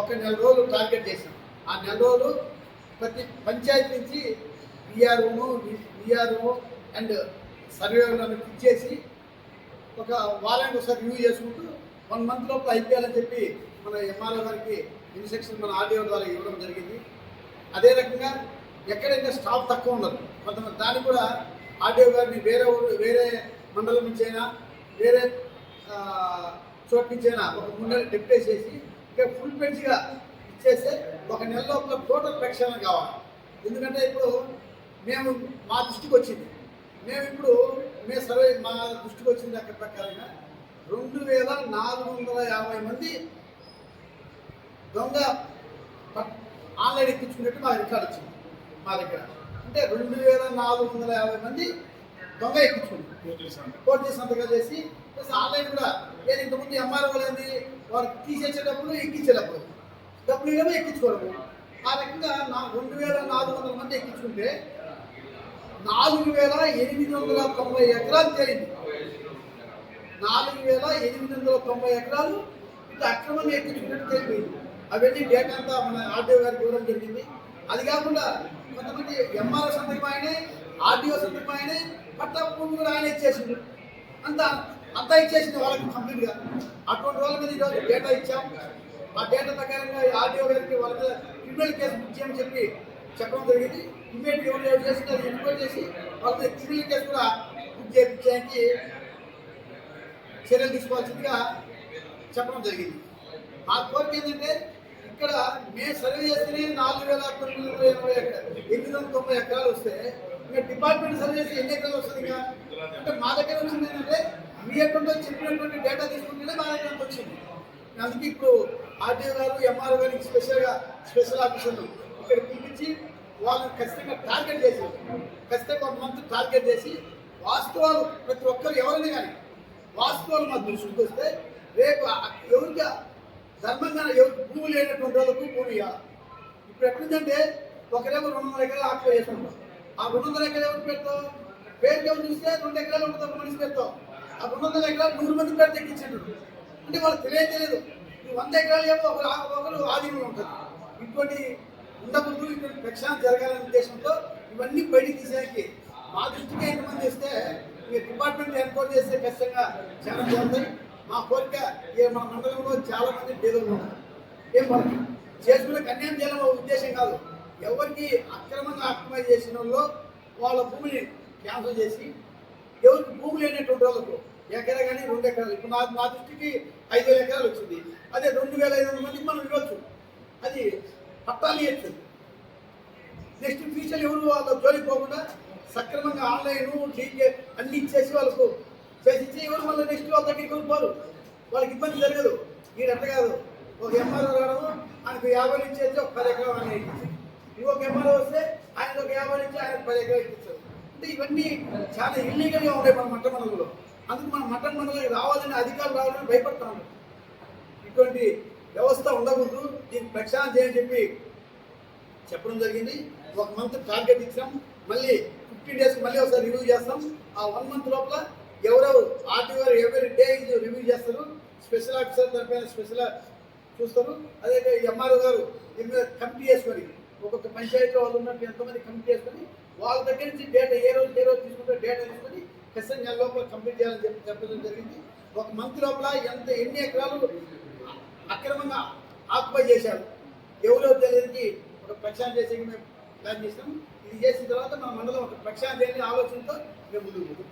ఒక నెల రోజులు టార్గెట్ చేసాం ఆ నెల రోజులు ప్రతి పంచాయతీ నుంచి విఆర్ఓను విఆర్ఓ అండ్ సర్వేలను ఇచ్చేసి ఒక వారానికి ఒకసారి రివ్యూ చేసుకుంటూ వన్ మంత్ లోపు అయిపోయాలని చెప్పి మన ఎంఆర్ఓ గారికి ఇన్స్ట్రక్షన్ మన ఆర్డీఓ ద్వారా ఇవ్వడం జరిగింది. అదే రకంగా ఎక్కడైతే స్టాఫ్ తక్కువ ఉండదు. కొంతమంది దాన్ని కూడా ఆర్డీఓ గారిని వేరే ఊరు వేరే మండలం నుంచి అయినా వేరే చోటు నుంచి అయినా ఒక ముందర నెలలు డిప్యూట్ చేసి ఇక ఫుల్ బెడ్స్గా ఇచ్చేస్తే ఒక నెల లోపల టోటల్ ప్రక్షాళన కావాలి. ఎందుకంటే ఇప్పుడు మేము మా దృష్టికి వచ్చింది. మేము ఇప్పుడు మేము సర్వే మా దృష్టికి వచ్చింది అక్కడ ప్రకారంగా రెండు వేల నాలుగు వందల యాభై మంది దొంగ ఆన్లైన్ ఎక్కించుకున్నట్టు మా రికార్డు వచ్చింది మా దగ్గర. అంటే రెండు వేల నాలుగు వందల యాభై మంది దొంగ ఎక్కించుకుంది. కోర్టు సంతకాలు చేసి ప్లస్ ఆన్లైన్ కూడా నేను ఇంతకుముందు ఎంఆర్ఓ ఏంది వారు తీసేసేటప్పుడు ఎక్కించేటప్పుడు. డబ్బులు ఇవ్వడం ఎక్కించుకోవడము. ఆ రకంగా నా రెండు వేల నాలుగు వందల మంది ఎక్కించుకుంటే నాలుగు వేల ఎనిమిది వందల తొంభై ఎకరాలు తేలింది. నాలుగు వేల ఎనిమిది వందల తొంభై ఎకరాలు ఇట్లా అక్రమంగా ఎక్కించుకున్నట్టు తెలిపింది అవన్నీ డేటా అంతా మన ఆర్డీఓ గారికి ఇవ్వడం జరిగింది. అది కాకుండా కొంతమంది ఎంఆర్ఓ సంతకం ఆయనే ఆర్డీఓ సంతకం ఆయనే పట్టా భూమి కూడా ఆయన ఇచ్చేసిండు. అంతా అంతా ఇచ్చేసింది వాళ్ళకి కంప్లీట్గా అటువంటి వాళ్ళ మీద ఈరోజు డేటా ఇచ్చాం. ఆ డేటా ప్రకారంగా ఆర్డీఓ గారికి వాళ్ళ మీద క్రిమినల్ కేసు బుక్ చేయమని చెప్పి చెప్పడం జరిగింది. ఇమీడియట్ ఎవరు ఎవరు చేస్తున్నారు ఎన్క్వైరీ చేసి వాళ్ళ మీద క్రిమినల్ కేసు కూడా బుక్ చేయించడానికి చర్యలు తీసుకోవాల్సిందిగా చెప్పడం జరిగింది. ఆ కోరిక ఏంటంటే ఇక్కడ మేము సర్వే చేస్తే నాలుగు వేల తొమ్మిది వందల ఎనభై ఎనిమిది వందల తొంభై ఎకరాలు వస్తే డిపార్ట్మెంట్ సర్వీస్ ఎన్ని ఎకరాలు వస్తుంది అంటే మా దగ్గర వచ్చింది ఏంటంటే మీ అకౌంట్లో చెప్పినటువంటి డేటా తీసుకుంటేనే మా దగ్గర వచ్చింది. అందుకే ఇప్పుడు ఆర్టీఓ గారు ఎంఆర్ఓ గారికి స్పెషల్గా స్పెషల్ ఆఫీసర్లు ఇక్కడ పిలిపించి వాళ్ళని ఖచ్చితంగా టార్గెట్ చేసి ఖచ్చితంగా ఒక మంత్ టార్గెట్ చేసి వాస్తవాలు ప్రతి ఒక్కరు ఎవరైనా కానీ వాస్తవాలు మా దృష్టికి వస్తే రేపు ఆ- ఎవరికి ధర్మంగా ఎవరు భూమి లేనటువంటి వాళ్ళకు భూమి ఇప్పుడు ఎట్లుందంటే ఒకరేమో రెండు వందల ఎకరాలు ఆక్యుపై చేసుకుంటాం ఆ రెండు వందల ఎకరాలు ఎవరు పెడతావు పేరుకి చూస్తే రెండు ఎకరాలు ఉంటుంది ఒక మనిషి పెడతావు ఆ రెండు వందల ఎకరాలు నూరు మంది పేరు తెగించాడు అంటే వాళ్ళకి తెలియదు ఈ వంద ఎకరాలు ఏమో ఒకరు ఒకరు ఆధీనంలో ఉంటుంది ఇటువంటి ఉండకూడదు ఇటువంటి రక్షణ జరగాలనే ఉద్దేశంతో ఇవన్నీ బయటికి తీసేకి మా దృష్టికి ఎంతమంది వస్తే ఈ డిపార్ట్మెంట్ ఎన్కోర్ చేస్తే ఖచ్చితంగా చాలా జరుగుతుంది మా కోరిక ఏ మన మండలంలో చాలా మంది పేదలు ఉన్నారు. ఏం చేసుకునే కన్యాయం చేయాలని ఉద్దేశం కాదు. ఎవరికి అక్రమంగా ఆక్రమణ చేసిన వాళ్ళు వాళ్ళ భూమిని క్యాన్సల్ చేసి ఎవరికి భూమి లేనటువంటి వాళ్ళకు ఎకరా కానీ రెండు ఎకరాలు. ఇప్పుడు నా నా దృష్టికి ఐదు వేల ఎకరాలు వచ్చింది. అదే రెండు వేల ఐదు వందల మందికి మనం ఇవ్వచ్చు. అది పట్టాలు ఇవ్వచ్చు. నెక్స్ట్ ఫ్యూచర్ ఎవరు వాళ్ళ జోలికి పోకుండా సక్రమంగా ఆన్లైన్ డీకే అన్ని ఇచ్చేసి వాళ్ళకు చేసి ఇచ్చి ఎవరు మళ్ళీ నెక్స్ట్ వాళ్ళ దగ్గరికి పోరు వాళ్ళకి ఇబ్బంది జరగదు. మీరు అట్ట కాదు? ఒక ఎంఆర్ఓ రావడం ఆయనకు యాభై నుంచి అయితే ఒక పది ఎకరం అనేది ఇంకొక కెమెరా వస్తే ఆయన ఒక యాభై నుంచి ఆయన పది ఎకరాలు ఇప్పించారు. అంటే ఇవన్నీ చాలా ఇల్లీగల్గా ఉన్నాయి మన మట్ట మండలంలో అందుకు మన మట్ట మండలం రావాలని అధికారులు రావాలని భయపడతా ఇటువంటి వ్యవస్థ ఉండకూడదు. దీన్ని ప్రక్షాళన చేయని చెప్పి చెప్పడం జరిగింది. ఒక మంత్ టార్గెట్ ఇచ్చాం. మళ్ళీ ఫిఫ్టీన్ డేస్ మళ్ళీ ఒకసారి రివ్యూ చేస్తాం. ఆ వన్ మంత్ లోపల ఎవరెవరు ఆర్టీఓ ఎవరి డే రివ్యూ చేస్తారు. స్పెషల్ ఆఫీసర్ తరఫున స్పెషల్ చూస్తారు. అదే ఎంఆర్ఓ గారు దీని మీద కమిటీ చేసుకొని ఒక్కొక్క పంచాయతీలో వాళ్ళు ఉన్నట్టు ఎంతమంది కమిటీ చేసుకొని వాళ్ళ దగ్గర నుంచి డేటా ఏ రోజు ఏ రోజు తీసుకుంటే డేటా తీసుకొని ఖచ్చితంగా నెల లోపల కంప్లీట్ చేయాలని చెప్పి చెప్పడం జరిగింది. ఒక మంత్ లోపల ఎంత ఎన్ని ఎకరాలు అక్రమంగా ఆక్యుపై చేశారు ఎవరో తెలియదు ఒక ప్రక్షాళన చేసే మేము ప్లాన్ చేసినాం. ఇది చేసిన తర్వాత మన మండలం ఒక ప్రక్షాళన చేయాలని ఆలోచనతో మేము ముందుకు పోతాం